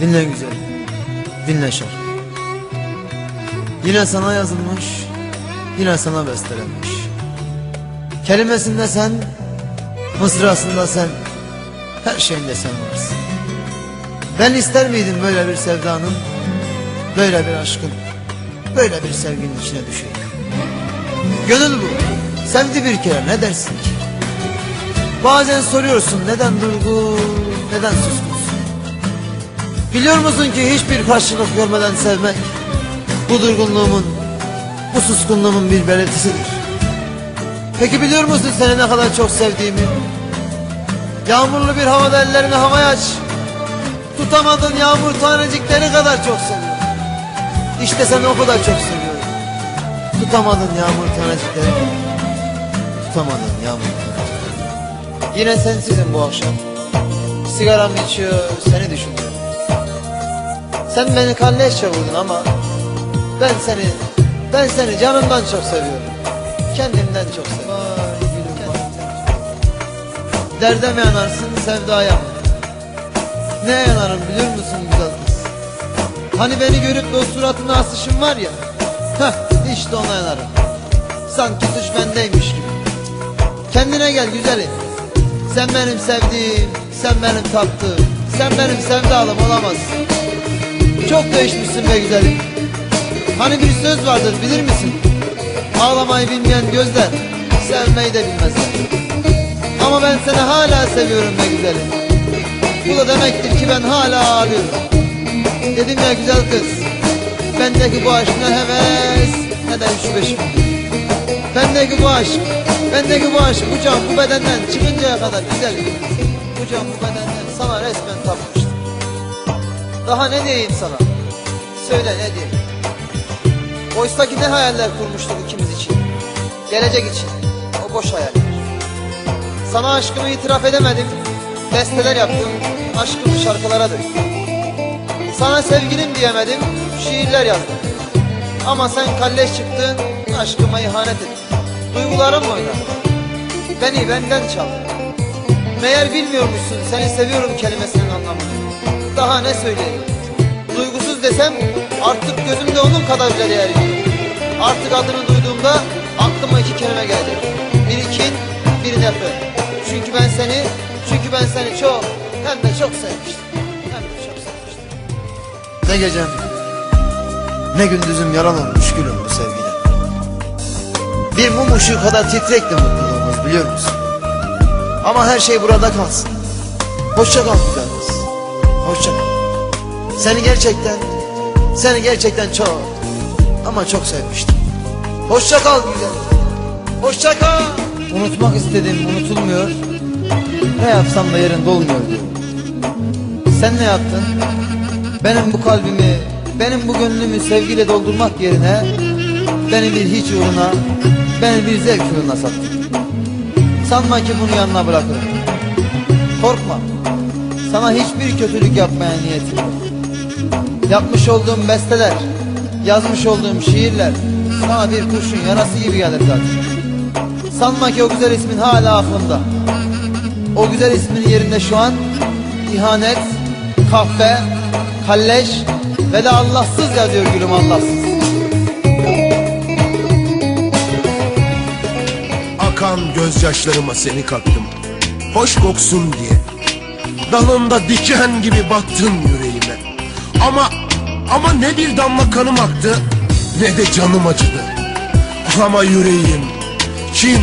Dinle güzel. Dinle şarkı. Yine sana yazılmış, yine sana bestelenmiş. Kelimesinde sen, mısrasında sen, her şeyinde sen varsın. Ben ister miydim böyle bir sevdanın, böyle bir aşkın, böyle bir sevginin içine düşeyim. Gönül bu, sevdi bir kere ne dersin ki? Bazen soruyorsun neden durgun, neden suskunsun? Biliyor musun ki hiçbir karşılık görmeden sevmek bu durgunluğumun, bu suskunluğumun bir belirtisidir. Peki biliyor musun seni ne kadar çok sevdiğimi? Yağmurlu bir havada ellerini havaya aç. Tutamadığın yağmur tanecikleri kadar çok seviyorum. İşte seni o kadar çok seviyorum. Tutamadın yağmur tanecikleri. Tutamadın yağmur tanecikleri. Yine sensizim bu akşam. Sigaram içiyor, seni düşünüyorum. Sen beni kalleşçe vurdun ama ben seni, ben seni canımdan çok seviyorum. Kendimden çok seviyorum. Çok. Derde mi yanarsın, sevdaya mı? Neye yanarım biliyor musun güzel kız? Hani beni görüp de o suratına asışın var ya, heh işte ona yanarım. Sanki suç bendeymiş gibi. Kendine gel güzelim. Sen benim sevdiğim, sen benim taptığım, sen benim sevdalım olamazsın. Çok değişmişsin be güzelim. Hani bir söz vardır bilir misin? Ağlamayı bilmeyen gözler sevmeyi de bilmezler. Ama ben seni hala seviyorum be güzelim. Bu da demektir ki ben hala ağlıyorum. Dedim ya güzel kız. Bendeki bu aşk ne heves ne de üç beş milyon. Bendeki bu aşk, bendeki bu aşk bu can bu bedenden çıkıncaya kadar güzelim. Bu can bu bedenden sana resmen tapmıştım. Daha ne diyeyim sana? Söyle ne diyeyim? Oysa ki ne hayaller kurmuştuk ikimiz için. Gelecek için. O boş hayaller. Sana aşkımı itiraf edemedim. Besteler yaptım. Aşkımı şarkılara döktüm. Sana sevgilim diyemedim. Şiirler yazdım. Ama sen kalleş çıktın. Aşkıma ihanet ettin. Duygularımla oynadın. Beni benden çaldın. Meğer bilmiyormuşsun seni seviyorum kelimesinin anlamını. Daha ne söyleyeyim? Duygusuz desem artık gözümde onun kadar bile değer yok. Artık adını duyduğumda aklıma iki kelime geldi. Bir kin, bir nefret. Çünkü ben seni, çünkü ben seni çok hem de çok sevmiştim. Hem de çok sevmiştim. Ne gecem, ne gündüzüm yalan olmuş gülüm bu sevgide. Bir mum ışığı kadar titrekti mutluluğumuz biliyor musun? Ama her şey burada kalsın. Hoşça kal güzel kız. Hoşça kal. Seni gerçekten, seni gerçekten çok ama çok sevmiştim. Hoşça kal güzel. Hoşça kal. Unutmak istedim, unutulmuyor. Ne yapsam da yerinde olmuyor diyor. Sen ne yaptın? Benim bu kalbimi, benim bu gönlümü sevgiyle doldurmak yerine beni bir hiç uğruna, beni bir zevk uğruna sattın. Sanma ki bunu yanına bırakırım. Korkma. Sana hiçbir kötülük yapmaya niyetim yok. Yapmış olduğum besteler, yazmış olduğum şiirler sana bir kurşun yarası gibi gelir zaten. Sanma ki o güzel ismin hala aklımda. O güzel ismin yerinde şu an ihanet, kahpe, kalleş ve de Allahsız yazıyor gülüm Allahsız. Akan gözyaşlarıma seni kattım Hoş koksun diye Dalında diken gibi battın yüreğime Ama ama ne bir damla kanım aktı Ne de canım acıdı Ama yüreğim Kin,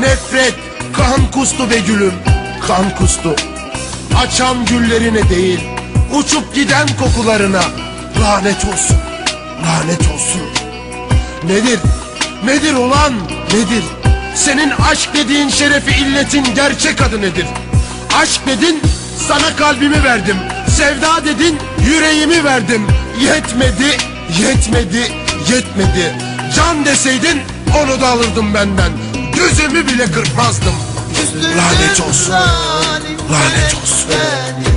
nefret, kan kustu be gülüm Kan kustu Açan güllerine değil Uçup giden kokularına Lanet olsun Lanet olsun Nedir? Nedir olan? Nedir? Senin aşk dediğin şerefi illetin gerçek adı nedir? Aşk dedin, sana kalbimi verdim. Sevda dedin, yüreğimi verdim. Yetmedi, yetmedi, yetmedi. Can deseydin, onu da alırdım benden. Gözümü bile kırpmazdım. Lanet olsun. Lanet olsun.